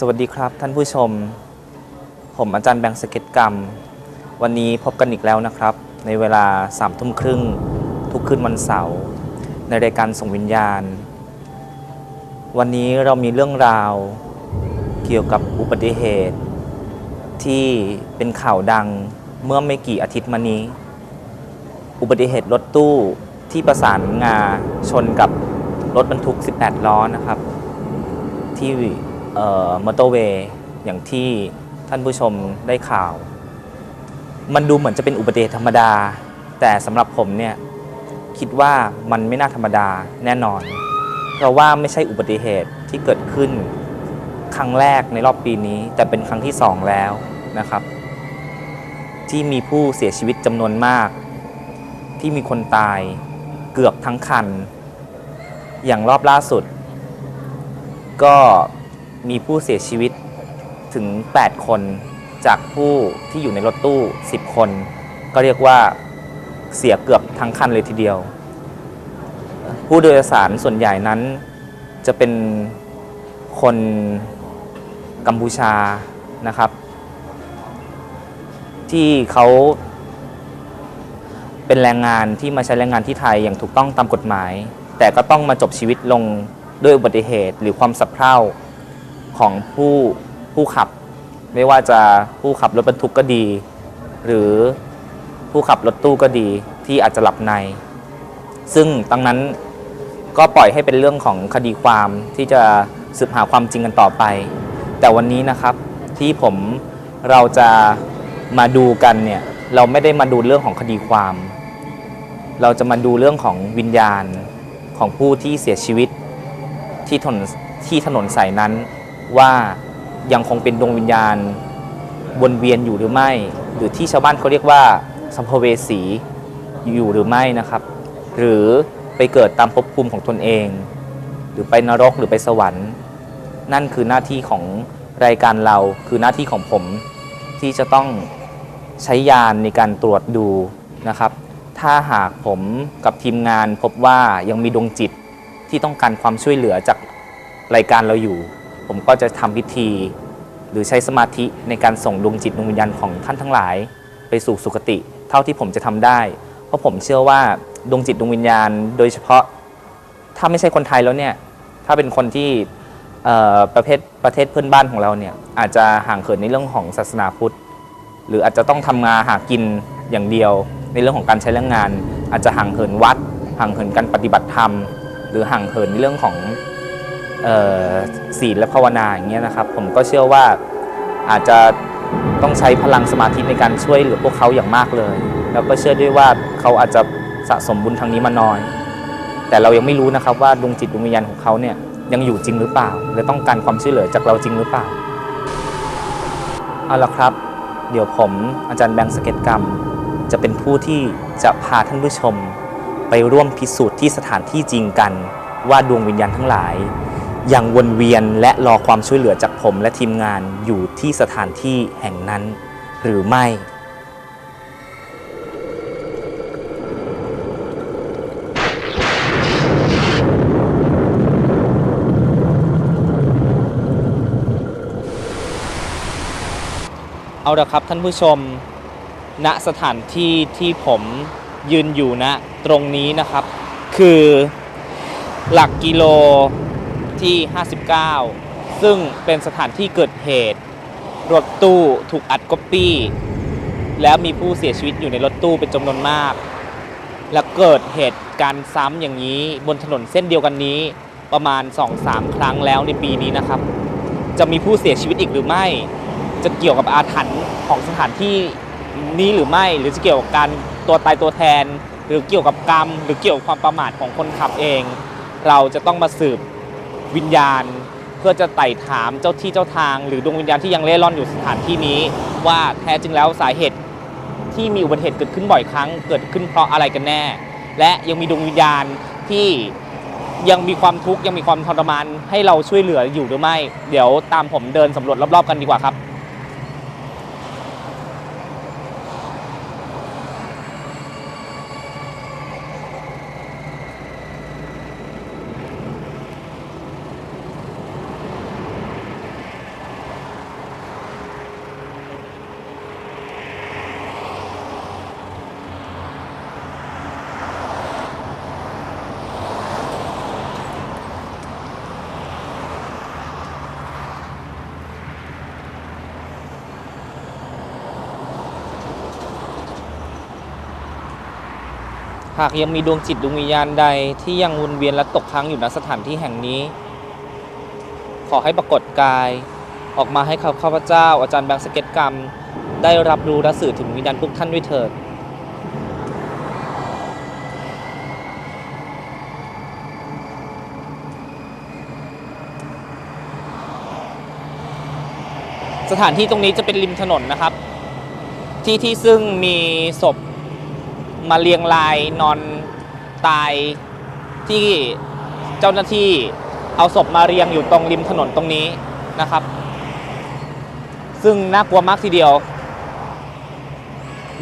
สวัสดีครับท่านผู้ชม ผมอาจารย์แบงค์สเก็ตกรรม วันนี้พบกันอีกแล้วนะครับ ในเวลาสามทุ่มครึ่งทุกคืนวันเสาร์ในรายการส่งวิญญาณ วันนี้เรามีเรื่องราว เกี่ยวกับอุบัติเหตุ ที่เป็นข่าวดังเมื่อไม่กี่อาทิตย์มานี้ อุบัติเหตุรถตู้ที่ประสานงาชนกับรถบรรทุก 18 ล้อนะครับ ที่ มอเตอร์เวย์อย่างที่ท่านผู้ชมได้ข่าว มันดูเหมือนจะเป็นอุบัติเหตุธรรมดา แต่สำหรับผมเนี่ยคิดว่ามันไม่น่าธรรมดาแน่นอน เพราะว่าไม่ใช่อุบัติเหตุที่เกิดขึ้นครั้งแรกในรอบปีนี้ แต่เป็นครั้งที่สองแล้วนะครับ ที่มีผู้เสียชีวิตจำนวนมาก ที่มีคนตายเกือบทั้งคัน อย่างรอบล่าสุด ก็ มีผู้เสียชีวิตถึง 8 คน จากผู้ที่อยู่ในรถตู้ 10 คน ก็เรียกว่าเสียเกือบทั้งคันเลยทีเดียว ผู้โดยสารส่วนใหญ่นั้นจะเป็นคนกัมพูชานะครับ ที่เขาเป็นแรงงานที่มาใช้แรงงานที่ไทยอย่างถูกต้องตามกฎหมาย แต่ก็ต้องมาจบชีวิตลงด้วยอุบัติเหตุหรือความสับเพร่า ของผู้ผู้ขับ ไม่ว่าจะผู้ขับรถบรรทุกก็ดี หรือผู้ขับรถตู้ก็ดีที่อาจจะหลับใน ซึ่งตั้งนั้นก็ปล่อยให้เป็นเรื่องของคดีความที่จะสืบหาความจริงกันต่อไป แต่วันนี้นะครับที่ผมเราจะมาดูกันเนี่ยเราไม่ได้มาดูเรื่องของคดีความ เราจะมาดูเรื่องของวิญญาณของผู้ที่เสียชีวิตที่ถนนที่ถนนสายนั้น ว่ายังคงเป็นดวงวิญญาณวนเวียนอยู่หรือไม่ หรือที่ชาวบ้านเขาเรียกว่าสัมภเวสีอยู่หรือไม่นะครับ หรือไปเกิดตามภพภูมิของตนเอง หรือไปนรกหรือไปสวรรค์ นั่นคือหน้าที่ของรายการเราคือหน้าที่ของผมที่จะต้องใช้ยานในการตรวจดูนะครับ ถ้าหากผมกับทีมงานพบว่ายังมีดวงจิตที่ต้องการความช่วยเหลือจากรายการเราอยู่ ผมก็จะทำพิธี หรือใช้สมาธิในการส่งดวงจิตดวงวิญญาณของท่านทั้งหลาย ไปสู่สุคติ เท่าที่ผมจะทำได้ เพราะผมเชื่อว่าดวงจิตดวงวิญญาณ โดยเฉพาะถ้าไม่ใช่คนไทยแล้วเนี่ยถ้าเป็นคนที่ประเภทประเทศเพื่อนบ้านของเราเนี่ยอาจจะห่างเหินในเรื่องของศาสนาพุทธ หรืออาจจะต้องทำงานหากินอย่างเดียว ในเรื่องของการใช้แรงงาน อาจจะห่างเหินวัด ห่างเหินการปฏิบัติธรรม หรือห่างเหินในเรื่องของ ศีลและภาวนาอย่างเงี้ยนะครับ ผมก็เชื่อว่าอาจจะต้องใช้พลังสมาธิในการช่วยเหลือพวกเขาอย่างมากเลย แล้วก็เชื่อด้วยว่าเขาอาจจะสะสมบุญทางนี้มาน้อย แต่เรายังไม่รู้นะครับว่าดวงจิตดวงวิญญาณของเขาเนี่ยยังอยู่จริงหรือเปล่าและต้องการความช่วยเหลือจากเราจริงหรือเปล่าเอาละครับ เดี๋ยวผมอาจารย์แบงค์สเก็ตกรรม จะเป็นผู้ที่จะพาท่านผู้ชม ไปร่วมพิสูจน์ที่สถานที่จริงกัน ว่าดวงวิญญาณทั้งหลาย ยังวนเวียนและรอความช่วยเหลือจากผมและทีมงานอยู่ที่สถานที่แห่งนั้น หรือไม่ เอาละครับท่านผู้ชม ณสถานที่ที่ผมยืนอยู่ณตรงนี้นะครับ คือหลักกิโล ที่ 59 ซึ่งเป็นสถานที่เกิดเหตุ รถตู้ถูกอัดก๊อปปี้ แล้วมีผู้เสียชีวิตอยู่ในรถตู้เป็นจำนวนมาก และเกิดเหตุการณ์ซ้ำอย่างนี้บนถนนเส้นเดียวกันนี้ประมาณ 2-3 ครั้งแล้วในปีนี้นะครับ จะมีผู้เสียชีวิตอีกหรือไม่ จะเกี่ยวกับอาถรรพ์ของสถานที่นี้หรือไม่ หรือจะเกี่ยวกับการตัวตายตัวแทน หรือเกี่ยวกับกรรม หรือเกี่ยวกับความประมาทของคนขับเอง เราจะต้องมาสืบ วิญญาณ เพื่อจะไต่ถามเจ้าที่เจ้าทาง หรือดวงวิญญาณที่ยังเล่ร่อนอยู่สถานที่นี้ ว่าแท้จริงแล้วสาเหตุที่มีอุบัติเหตุเกิดขึ้นบ่อยครั้ง เกิดขึ้นเพราะอะไรกันแน่ และยังมีดวงวิญญาณที่ยังมีความทุกข์ยังมีความทรมานให้เราช่วยเหลืออยู่หรือไม่ เดี๋ยวตามผมเดินสำรวจรอบๆกันดีกว่าครับ หากยังมีดวงจิตดวงวิญญาณใดที่ยังวนเวียนและตกค้างอยู่ณสถานที่แห่งนี้ ขอให้ปรากฏกาย ออกมาให้ข้าพเจ้า อาจารย์แบงค์สเก็ตกรรม ได้รับรู้และสื่อถึงวิญญาณทุกท่านด้วยเถิดสถานที่ตรงนี้จะเป็นริมถนนนะครับ ที่ที่ซึ่งมีศพ มาเรียงรายนอนตายที่เจ้าหน้าที่เอาศพมาเรียงอยู่ตรงริมถนนตรงนี้นะครับ ซึ่งน่ากลัวมากทีเดียว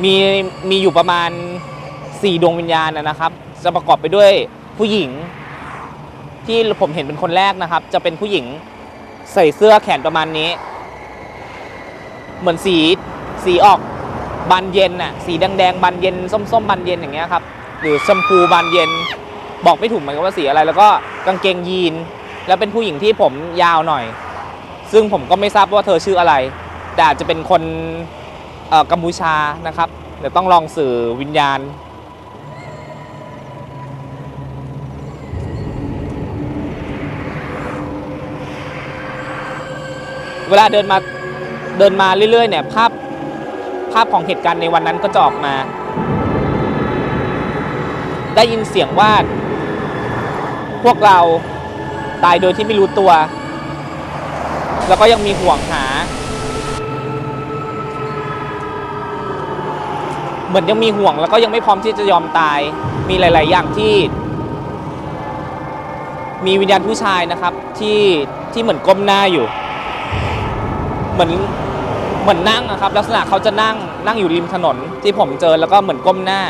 มีมีอยู่ประมาณ 4 ดวงวิญญาณนะนะครับ จะประกอบไปด้วยผู้หญิง ที่ผมเห็นเป็นคนแรกนะครับ จะเป็นผู้หญิงใส่เสื้อแขนประมาณนี้ เหมือนสีสีออก บานเย็นน่ะสีแดงๆบานเย็นส้มๆบานเย็นอย่างเงี้ยครับหรือชมพูบานเย็น บอกไม่ถูกเหมือนกันว่าสีอะไร แล้วก็กางเกงยีน แล้วเป็นผู้หญิงที่ผมยาวหน่อย ซึ่งผมก็ไม่ทราบว่าเธอชื่ออะไร แต่อาจจะเป็นคนกัมพูชานะครับเดี๋ยวต้องลองสื่อวิญญาณเวลาเดินมาเดินมาเรื่อยๆเนี่ยภาพาพของเหตุการณ์ในวันนั้นก็จะออกมา ได้ยินเสียงว่า พวกเราตายโดยที่ไม่รู้ตัว แล้วก็ยังมีห่วงหา เหมือนยังมีห่วงแล้วก็ยังไม่พร้อมที่จะยอมตาย มีหลาย ๆ อย่างที่ มีวิญญาณผู้ชายนะครับ ที่ที่เหมือนก้มหน้าอยู่ เหมือน เหมือนนั่งอะครับ ลักษณะเขาจะนั่งนั่งอยู่ริมถนนที่ผมเจอแล้วก็เหมือนก้มหน้า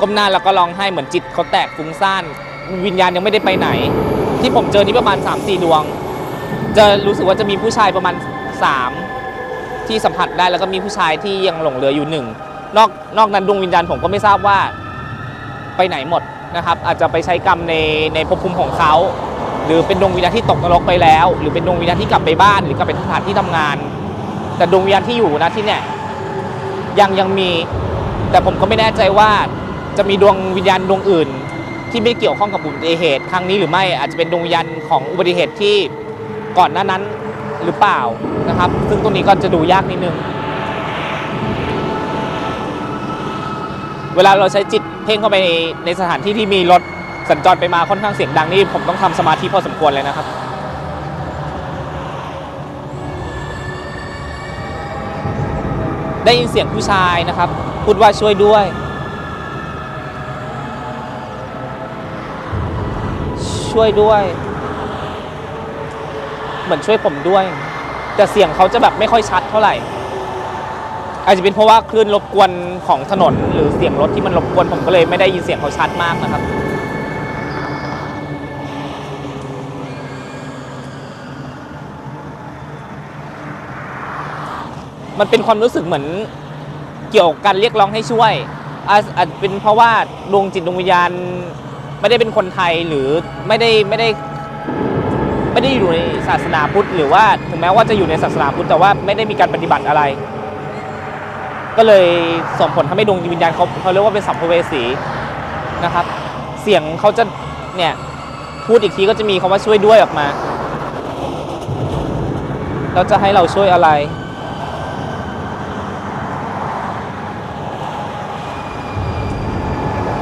ก้มหน้าแล้วก็ร้องไห้เหมือนจิตเขาแตกฟุ้งซ่านวิญญาณยังไม่ได้ไปไหน ที่ผมเจอนี่ประมาณ 3-4 ดวง จะรู้สึกว่าจะมีผู้ชายประมาณ 3 ที่สัมผัสได้แล้วก็มีผู้ชายที่ยังหลงเหลืออยู่หนึ่งนอกนอกนั้นดวงวิญญาณผมก็ไม่ทราบว่าไปไหนหมดนะครับ อาจจะไปใช้กรรมในในภพภูมิของเขาหรือเป็นดวงวิญญาณที่ตกนรกไปแล้ว หรือเป็นดวงวิญญาณที่กลับไปบ้าน หรือกลับไปสถานที่ทำงาน แต่ดวงวิญญาณที่อยู่นะที่เนี่ยยังยังมี แต่ผมก็ไม่แน่ใจว่าจะมีดวงวิญญาณดวงอื่น ที่ไม่เกี่ยวข้องกับอุบัติเหตุครั้งนี้หรือไม่อาจจะเป็นดวงวิญญาณของอุบัติเหตุที่ก่อนหน้านั้นหรือเปล่านะครับ ซึ่งตรงนี้ก็จะดูยากนิดนึง เวลาเราใช้จิตเพ่งเข้าไปในในสถานที่ที่มีรถสัญจรไปมาค่อนข้างเสียงดังนี่ผมต้องทำสมาธิพอสมควรเลยนะครับ ได้ยินเสียงผู้ชายนะครับ พูดว่าช่วยด้วย ช่วยด้วย เหมือนช่วยผมด้วย แต่เสียงเขาจะแบบไม่ค่อยชัดเท่าไหร่ อาจจะเป็นเพราะว่าคลื่นรบกวนของถนน หรือเสียงรถที่มันรบกวนผมก็เลยไม่ได้ยินเสียงเขาชัดมากนะครับ มันเป็นความรู้สึกเหมือนเกี่ยวกับการเรียกร้องให้ช่วยอาจอาจเป็นเพราะว่าดวงจิตดวงวิญญาณไม่ได้เป็นคนไทยหรือไม่ได้ไม่ได้ไม่ได้อยู่ในศาสนาพุทธ หรือว่าถึงแม้ว่าจะอยู่ในศาสนาพุทธแต่ว่าไม่ได้มีการปฏิบัติอะไร ก็เลยส่งผลทำให้ดวงวิญญาณเขาเขาเรียกว่าเป็นสัมภเวสีนะครับ เสียงเขาจะเนี่ยพูดอีกทีก็จะมีคำว่าช่วยด้วยออกมาแล้วจะให้เราช่วยอะไร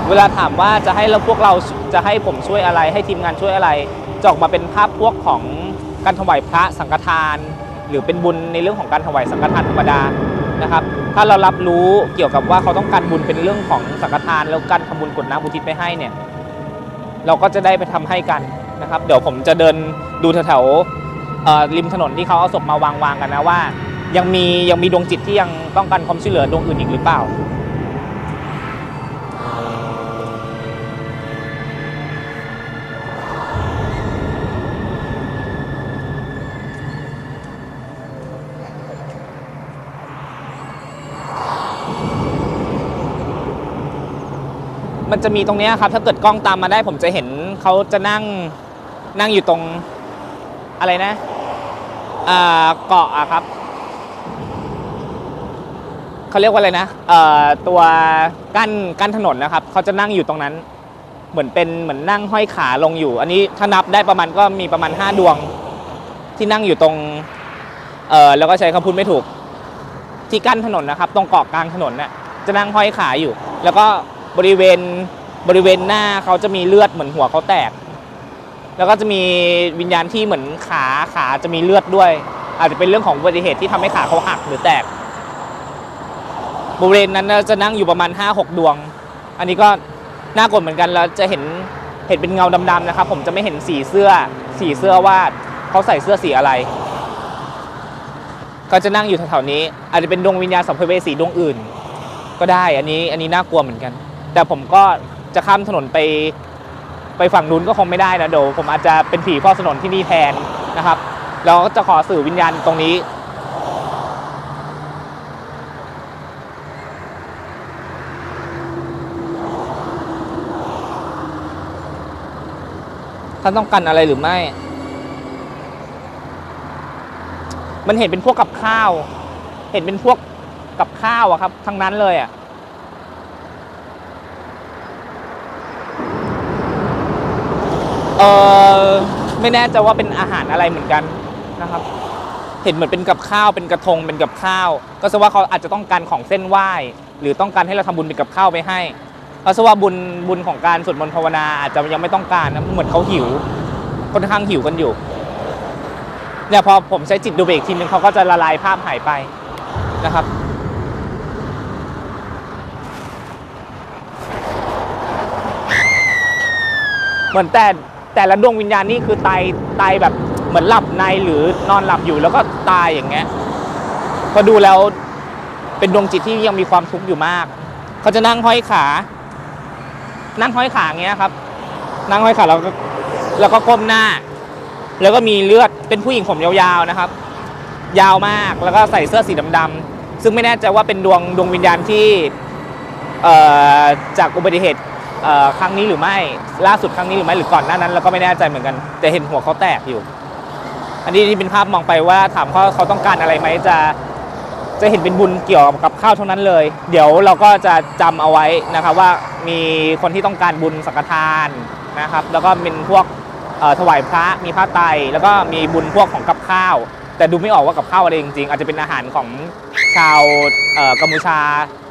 เวลาถามว่าจะให้เราพวกเราจะให้ผมช่วยอะไร ให้ทีมงานช่วยอะไรจะออกมาเป็นภาพพวกของการถวายพระสังฆทาน หรือเป็นบุญในเรื่องของการถวายสังฆทานธรรมดานะครับ ถ้าเรารับรู้เกี่ยวกับว่าเขาต้องการบุญเป็นเรื่องของสังฆทาน แล้วการทำบุญกดน้ำอุทิศไปให้เนี่ยเราก็จะได้ไปทำให้กันนะครับ เดี๋ยวผมจะเดินดูแถวๆริมถนนที่เขาเอาศพมาวางวางๆกันนะว่า ยังมียังมีดวงจิตที่ยังต้องการความช่วยเหลือดวงอื่นอีกหรือเปล่า มันจะมีตรงนี้ครับ ถ้าเกิดกล้องตามมาได้ผมจะเห็นเขาจะนั่งนั่งอยู่ตรงอะไรนะเกาะอะครับเขาเรียกว่าอะไรนะตัวกั้นกั้นถนนนะครับเขาจะนั่งอยู่ตรงนั้น เหมือนเป็นเหมือนนั่งห้อยขาลงอยู่ อันนี้ถ้านับได้ประมาณก็มีประมาณ 5 ดวง ที่นั่งอยู่ตรงเออแล้วก็ใช้คำพูดไม่ถูก ที่กั้นถนนนะครับ ตรงเกาะกลางถนนน่ะจะนั่งห้อยขาอยู่ แล้วก็ บริเวณบริเวณหน้าเขาจะมีเลือดเหมือนหัวเขาแตก แล้วก็จะมีวิญญาณที่เหมือนขาขาจะมีเลือดด้วย อาจจะเป็นเรื่องของอุบัติเหตุที่ทำให้ขาเขาหักหรือแตก บริเวณนั้นจะนั่งอยู่ประมาณ 5-6 ดวง อันนี้ก็น่ากลัวเหมือนกันแล้วจะเห็นเห็นเป็นเงาดำๆนะครับ ผมจะไม่เห็นสีเสื้อสีเสื้อว่าเขาใส่เสื้อสีอะไร ก็จะนั่งอยู่แถวๆนี้ อาจจะเป็นดวงวิญญาณสัมภเวสีดวงอื่น ก็ได้อันนี้อันนี้น่ากลัวเหมือนกัน แต่ผมก็จะข้ามถนนไปไปฝั่งนู้นก็คงไม่ได้นะเดี๋ยวผมอาจจะเป็นผีเฝ้าถนนที่นี่แทนนะครับ แล้วก็จะขอสื่อวิญญาณตรงนี้ ท่านต้องการอะไรหรือไม่ มันเห็นเป็นพวกกับข้าว เห็นเป็นพวกกับข้าวอะครับ ทั้งนั้นเลยอะ ออไม่แน่ใจว่าเป็นอาหารอะไรเหมือนกันนะครับ เห็นเหมือนเป็นกับข้าวเป็นกระทงเป็นกับข้าว ก็แสดงว่าเขาอาจจะต้องการของเส้นไหว้ หรือต้องการให้เราทำบุญเป็นกับข้าวไปให้เพราะว่าบุญบุญของการสวดมนต์ภาวนาอาจจะยังไม่ต้องการนะเหมือนเขาหิวค่อนข้างหิวกันอยู่เนี่ยพอผมใช้จิตดูเบรกทีนึงเขาก็จะละลายภาพหายไปนะครับ เหมือนแต่ แต่ละดวงวิญญาณนี่คือตายตายแบบเหมือนหลับในหรือนอนหลับอยู่แล้วก็ตายอย่างเงี้ยพอดูแล้วเป็นดวงจิตที่ยังมีความทุกข์อยู่มาก เขาจะนั่งห้อยขา นั่งห้อยขาอย่างเงี้ยครับ นั่งห้อยขาแล้วก็แล้วก็ก้มหน้า แล้วก็มีเลือดเป็นผู้หญิงผมยาวๆนะครับ ยาวมากแล้วก็ใส่เสื้อสีดำๆซึ่งไม่แน่ใจว่าเป็นดวงดวงวิญญาณที่เอ่อจากอุบัติเหตุ ครั้งนี้หรือไม่ล่าสุดครั้งนี้หรือไม่หรือก่อนหน้านั้นเราก็ไม่แน่ใจเหมือนกัน แต่เห็นหัวเขาแตกอยู่ อันนี้ที่เป็นภาพมองไปว่าถามเขาเขาต้องการอะไรไหมจะจะเห็นเป็นบุญเกี่ยวกับข้าวเท่านั้นเลย เดี๋ยวเราก็จะจำเอาไว้นะครับว่ามีคนที่ต้องการบุญสังฆทานนะครับ แล้วก็เป็นพวกถวายพระมีผ้าไตรแล้วก็มีบุญพวกของกับข้าว แต่ดูไม่ออกว่ากับข้าวอะไรจริงๆ อาจจะเป็นอาหารของชาวกัมพูชา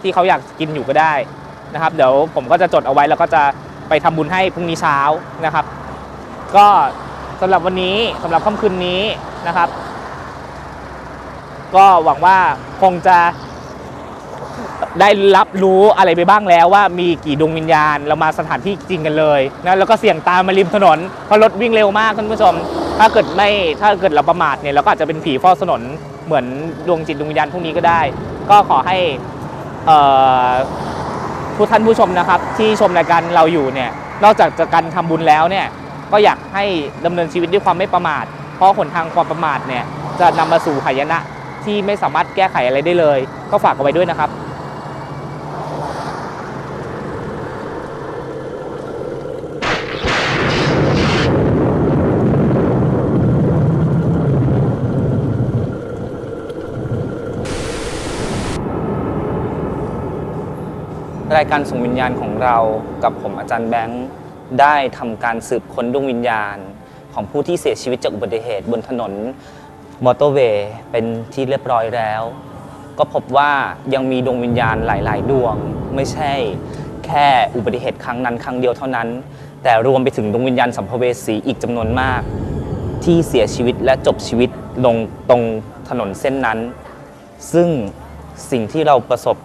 ที่เขาอยากกินอยู่ก็ได้ นะครับ เดี๋ยวผมก็จะจดเอาไว้แล้วก็จะไปทำบุญให้พรุ่งนี้เช้านะครับ ก็สำหรับวันนี้สำหรับค่ำคืนนี้นะครับ ก็หวังว่าคงจะได้รับรู้อะไรไปบ้างแล้วว่ามีกี่ดวงวิญญาณเรามาสถานที่จริงกันเลยนะแล้วก็เสี่ยงตามมาริมถนนเพราะรถวิ่งเร็วมากท่านผู้ชม ถ้าเกิดไม่ถ้าเกิดเราประมาทเนี่ยเราก็อาจจะเป็นผีเฝ้าถนนเหมือนดวงจิตดวงวิญญาณพวกนี้ก็ได้ ก็ขอให้ เอ่อผู้ท่านผู้ชมนะครับ ที่ชมรายการเราอยู่เนี่ยนอกจากจะการทำบุญแล้วเนี่ยก็อยากให้ดำเนินชีวิตด้วยความไม่ประมาท เพราะหนทางความประมาทเนี่ยจะนำมาสู่หายนะที่ไม่สามารถแก้ไขอะไรได้เลย ก็ฝากเอาไว้ด้วยนะครับ รายการส่งวิญญาณของเรากับผมอาจารย์แบงค์ได้ทำการสืบค้นดวงวิญญาณ ของผู้ที่เสียชีวิตจากอุบัติเหตุบนถนนมอเตอร์เวย์เป็นที่เรียบร้อยแล้ว ก็พบว่ายังมีดวงวิญญาณหลาย ๆ ดวง ไม่ใช่แค่อุบัติเหตุครั้งนั้นครั้งเดียวเท่านั้น แต่รวมไปถึงดวงวิญญาณสัมภเวสีอีกจำนวนมาก ที่เสียชีวิตและจบชีวิตลงตรงถนนเส้นนั้น ซึ่งสิ่งที่เราประสบ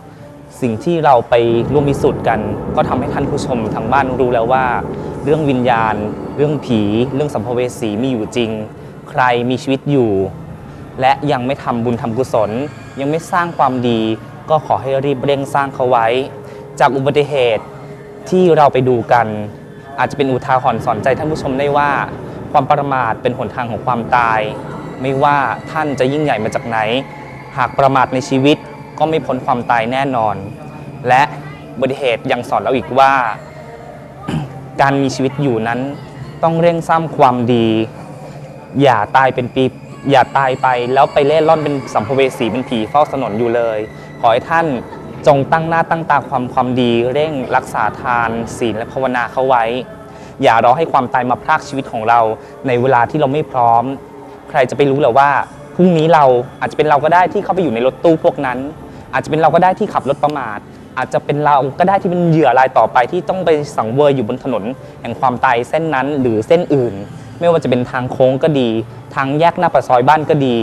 สิ่งที่เราไปร่วมพิสูจน์กัน ก็ทำให้ท่านผู้ชมทางบ้านรู้แล้วว่า เรื่องวิญญาณ เรื่องผี เรื่องสัมภเวสีมีอยู่จริง ใครมีชีวิตอยู่ และยังไม่ทำบุญทำกุศล ยังไม่สร้างความดี ก็ขอให้รีบเร่งสร้างเขาไว้ จากอุบัติเหตุที่เราไปดูกัน อาจจะเป็นอุทาหรณ์สอนใจท่านผู้ชมได้ว่า ความประมาทเป็นหนทางของความตาย ไม่ว่าท่านจะยิ่งใหญ่มาจากไหน หากประมาทในชีวิต ก็ไม่พ้นความตายแน่นอน และบัติเหตุยังสอนเราอีกว่า การมีชีวิตอยู่นั้นต้องเร่งสร้างความดี อย่าตายเป็นปีอย่าตายไปแล้วไปเล่ร่อนเป็นสัมภเวสีเป็นผีเฝ้าถนนอยู่เลย ขอให้ท่านจงตั้งหน้าตั้งตาความความดี เร่งรักษาทานศีลและภาวนาเข้าไว้ อย่ารอให้ความตายมาพรากชีวิตของเราในเวลาที่เราไม่พร้อม ใครจะไปรู้หรอว่าพรุ่งนี้เราอาจจะเป็นเราก็ได้ที่เข้าไปอยู่ในรถตู้พวกนั้น อาจจะเป็นเราก็ได้ที่ขับรถประมาท อาจจะเป็นเราก็ได้ที่เป็นเหยื่อรายต่อไปที่ต้องไปสังเวยอยู่บนถนน แห่งความตายเส้นนั้นหรือเส้นอื่น ไม่ว่าจะเป็นทางโค้งก็ดี ทางแยกหน้าปากซอยบ้านก็ดี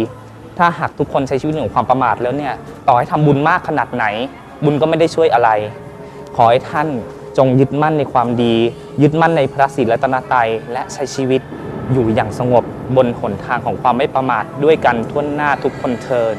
ถ้าหากทุกคนใช้ชีวิตอย่างความประมาทแล้วเนี่ยต่อให้ทำบุญมากขนาดไหน บุญก็ไม่ได้ช่วยอะไร ขอให้ท่านจงยึดมั่นในความดี ยึดมั่นในพระศีลรัตนตรัยและใช้ชีวิตอยู่อย่างสงบบนหนทางของความไม่ประมาทด้วยกันทั่วหน้าทุกคนเทิน